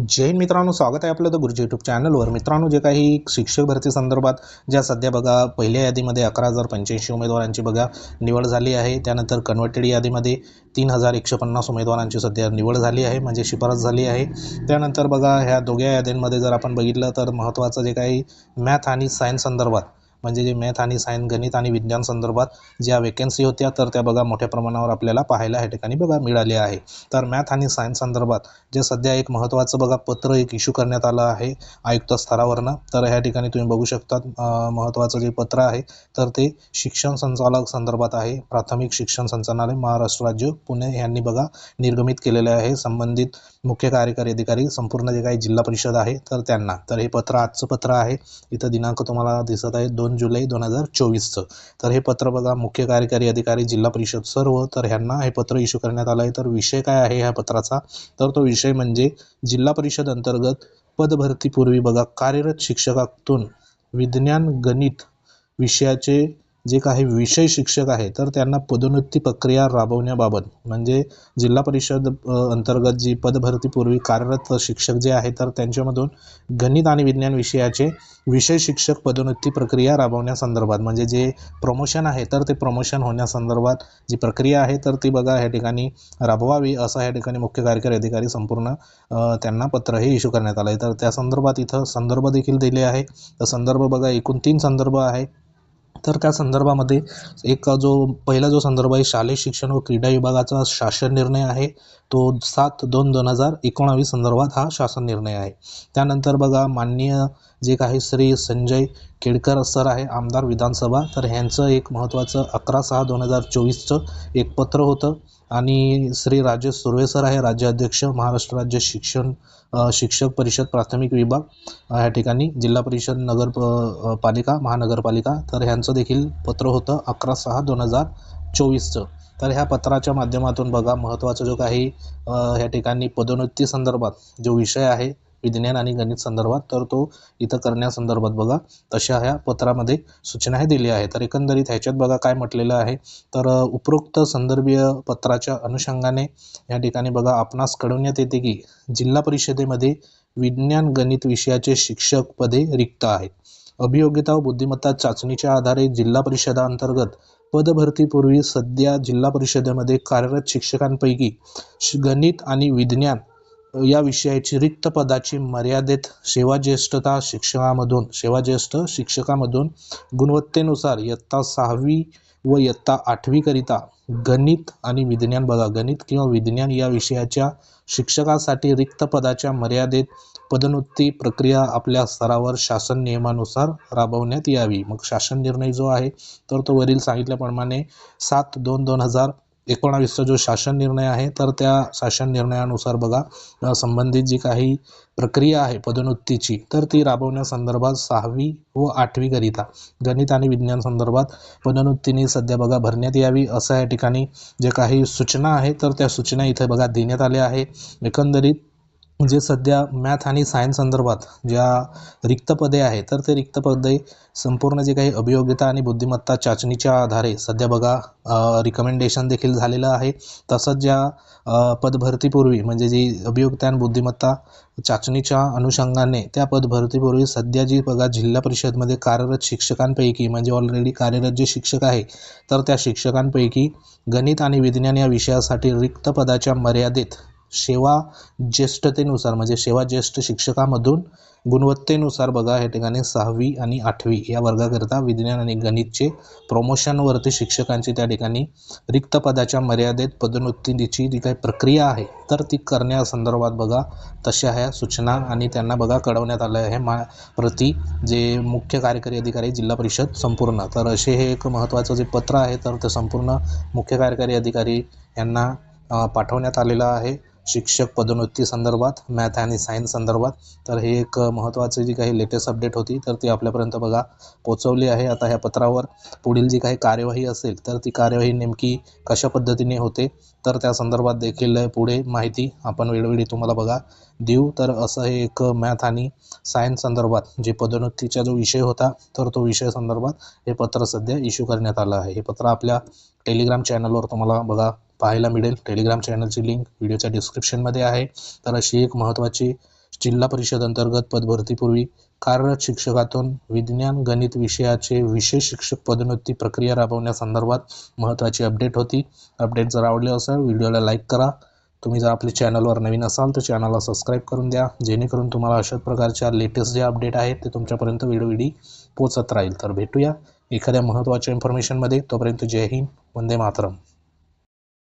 जैन मित्रांनो स्वागत आहे आपलं द गुरुजी यूट्यूब चॅनलवर मित्रांनो जे काही शिक्षक भरती संदर्भात ज्या सध्या बघा पहिल्या यादीमध्ये अकरा हजार पंच्याऐंशी उमेदवारांची बघा निवड झाली आहे. त्यानंतर कन्व्हर्टेड यादीमध्ये तीन हजार एकशे पन्नास उमेदवारांची सध्या निवड झाली आहे म्हणजे शिफारस झाली आहे. त्यानंतर बघा ह्या दोघ्या याद्यांमध्ये जर आपण बघितलं तर महत्त्वाचं जे काही मॅथ आणि सायन्स संदर्भात म्हणजे जे मॅथ आणि सायन्स गणित आणि विज्ञान संदर्भात ज्या वेकन्सी होत्या तर त्या बघा मोठ्या प्रमाणावर आपल्याला पाहायला ह्या ठिकाणी बघा मिळाले आहे तर मॅथ आणि सायन्स संदर्भात जे सध्या एक महत्त्वाचं बघा पत्र एक इश्यू करण्यात आलं आहे आयुक्त स्तरावरनं. तर ह्या ठिकाणी तुम्ही बघू शकता महत्त्वाचं जे पत्र आहे तर ते शिक्षण संचालक संदर्भात आहे. प्राथमिक शिक्षण संचालनालय महाराष्ट्र राज्य पुणे यांनी बघा निर्गमित केलेले आहे. संबंधित मुख्य कार्यकारी अधिकारी संपूर्ण जे काही जिल्हा परिषद आहे तर त्यांना. तर हे पत्र आजचं पत्र आहे. इथं दिनांक तुम्हाला दिसत आहे दोन जुलै दोन हजार चोवीसचं. तर हे पत्र बघा मुख्य कार्यकारी अधिकारी जिल्हा परिषद सर्व तर ह्यांना हे पत्र इश्यू करण्यात आलं आहे तर विषय काय आहे ह्या पत्राचा? तर तो विषय म्हणजे जिल्हा परिषद अंतर्गत पदभरतीपूर्वी बघा कार्यरत शिक्षकातून विज्ञान गणित विषयाचे जे काही विषय शिक्षक आहे तर त्यांना पदोन्नती प्रक्रिया राबवण्याबाबत म्हणजे जिल्हा परिषद अंतर्गत जी पदभरतीपूर्वी कार्यरत शिक्षक जे आहे तर त्यांच्यामधून गणित आणि विज्ञान विषयाचे विषय शिक्षक पदोन्नती प्रक्रिया राबवण्यासंदर्भात म्हणजे जे प्रमोशन आहे तर ते प्रमोशन होण्यासंदर्भात जी प्रक्रिया आहे तर ती बघा ह्या ठिकाणी राबवावी असं ह्या ठिकाणी मुख्य कार्यकारी अधिकारी संपूर्ण त्यांना पत्रही इश्यू करण्यात आलं आहे तर त्या संदर्भात इथं संदर्भ देखील दिले आहे. तर संदर्भ बघा एकूण तीन संदर्भ आहे. तर त्या संदर्भामध्ये एक जो पहिला जो संदर्भ आहे शालेय शिक्षण व क्रीडा विभागाचा शासन निर्णय आहे तो सात दोन दोन हजार एकोणावीस संदर्भात हा शासन निर्णय आहे. त्यानंतर बघा माननीय जे काही श्री संजय केडकर सर आहे आमदार विधानसभा तर ह्यांचं एक महत्त्वाचं अकरा सहा दोन हजार चोवीसचं एक पत्र होतं. आणि श्री राजेश सुर्वे सर आहे राज्याध्यक्ष महाराष्ट्र राज्य शिक्षण शिक्षक परिषद प्राथमिक विभाग ह्या ठिकाणी जिल्हा परिषद नगर प- पालिका महानगरपालिका तर ह्यांचं देखील पत्र होतं अकरा सहा दोन हजार चोवीसचं. तर ह्या पत्राच्या माध्यमातून बघा महत्त्वाचं जो काही ह्या ठिकाणी पदोन्नती संदर्भात जो विषय आहे विज्ञान आणि गणित संदर्भात तर तो इथं करण्यासंदर्भात बघा. तशा ह्या पत्रामध्ये सूचनाही दिल्या आहेत तर एकंदरीत ह्याच्यात बघा काय म्हटलेलं आहे. तर उपरोक्त संदर्भीय पत्राच्या अनुषंगाने या ठिकाणी बघा आपणास कळवण्यात येते की जिल्हा परिषदेमध्ये विज्ञान गणित विषयाचे शिक्षक पदे रिक्त आहेत. अभियोग्यता व बुद्धिमत्ता चाचणीच्या आधारे जिल्हा परिषदांतर्गत पदभरतीपूर्वी सध्या जिल्हा परिषदेमध्ये कार्यरत शिक्षकांपैकी गणित आणि विज्ञान या विषयाची रिक्त पदाची मर्यादेत सेवाज्येष्ठता शिक्षणामधून सेवाज्येष्ठ शिक्षकामधून गुणवत्तेनुसार इयत्ता सहावी व इयत्ता आठवीकरिता गणित आणि विज्ञान बघा गणित किंवा विज्ञान या विषयाच्या शिक्षकासाठी रिक्त पदाच्या मर्यादेत पदोन्नती प्रक्रिया आपल्या स्तरावर शासन नियमानुसार राबवण्यात यावी. मग शासन निर्णय जो आहे तर तो वरील सांगितल्याप्रमाणे सात दोन दोन हजार एकोणावीसचा जो शासन निर्णय आहे तर त्या शासन निर्णयानुसार बघा संबंधित जी काही प्रक्रिया आहे पदोन्नतीची तर ती राबवण्यासंदर्भात सहावी व आठवीकरिता गणित आणि विज्ञान संदर्भात पदोन्नतीने सध्या बघा भरण्यात यावी असं या ठिकाणी जे काही सूचना आहे तर त्या सूचना इथे बघा देण्यात आल्या आहे. एकंदरीत जे सध्या मॅथ आणि सायन्स संदर्भात ज्या रिक्त पदे आहे तर ते रिक्त पदे संपूर्ण जे काही अभियोग्यता आणि बुद्धिमत्ता चाचणीच्या आधारे सध्या बघा रिकमेंडेशन देखील झालेलं आहे. तसंच ज्या पदभरतीपूर्वी म्हणजे जी अभियोग्यता आणि बुद्धिमत्ता चाचणीच्या अनुषंगाने त्या पदभरतीपूर्वी सध्या जी बघा जिल्हा परिषदमध्ये कार्यरत शिक्षकांपैकी म्हणजे ऑलरेडी कार्यरत जे शिक्षक आहे तर त्या शिक्षकांपैकी गणित आणि विज्ञान या विषयासाठी रिक्त पदाच्या मर्यादेत सेवा ज्येष्ठतेनुसार म्हणजे सेवा ज्येष्ठ शिक्षकामधून गुणवत्तेनुसार बघा या ठिकाणी सहावी आणि आठवी या वर्गाकरता विज्ञान आणि गणितचे प्रमोशनवरती शिक्षकांची त्या ठिकाणी रिक्त पदाच्या मर्यादेत पदोन्नतीची जी काही प्रक्रिया आहे तर ती करण्यासंदर्भात बघा तशा ह्या सूचना आणि त्यांना बघा कळवण्यात आलं आहे. मा प्रति जे मुख्य कार्यकारी अधिकारी जिल्हा परिषद संपूर्ण तर असे हे एक महत्त्वाचं जे पत्र आहे तर ते संपूर्ण मुख्य कार्यकारी अधिकारी यांना पाठवण्यात आलेलं आहे. शिक्षक पदोन्नती संदर्भात मॅथ आणि सायन्स संदर्भात. तर हे एक महत्त्वाची जी काही लेटेस्ट अपडेट होती तर ती आपल्यापर्यंत बघा पोचवली आहे. आता ह्या पत्रावर पुढील जी काही कार्यवाही असेल तर ती कार्यवाही नेमकी कशा पद्धतीने होते तर त्या संदर्भात देखील पुढे माहिती आपण वेळोवेळी तुम्हाला बघा देऊ. तर असं हे एक मॅथ आणि सायन्स संदर्भात जे पदोन्नतीचा जो विषय होता तर तो विषय संदर्भात हे पत्र सध्या इश्यू करण्यात आलं आहे. हे पत्र आपल्या टेलिग्राम चॅनलवर तुम्हाला बघा पाहायला मिळेल. टेलिग्राम चॅनलची लिंक व्हिडिओच्या डिस्क्रिप्शनमध्ये आहे. तर अशी एक महत्त्वाची जिल्हा परिषद अंतर्गत पदभरतीपूर्वी कार्यरत शिक्षकातून विज्ञान गणित विषयाचे विशेष शिक्षक पदोन्नती प्रक्रिया राबवण्यासंदर्भात महत्त्वाची अपडेट होती. अपडेट जर आवडले असेल व्हिडिओला लाईक करा. तुम्ही जर आपल्या चॅनलवर नवीन असाल तर चॅनलला सबस्क्राईब करून द्या. जेणेकरून तुम्हाला अशा प्रकारच्या लेटेस्ट जे अपडेट आहेत ते तुमच्यापर्यंत वेळोवेळी पोचत राहील. तर भेटूया एखाद्या महत्त्वाच्या इन्फॉर्मेशनमध्ये तोपर्यंत जय हिंद. वंदे मातरम.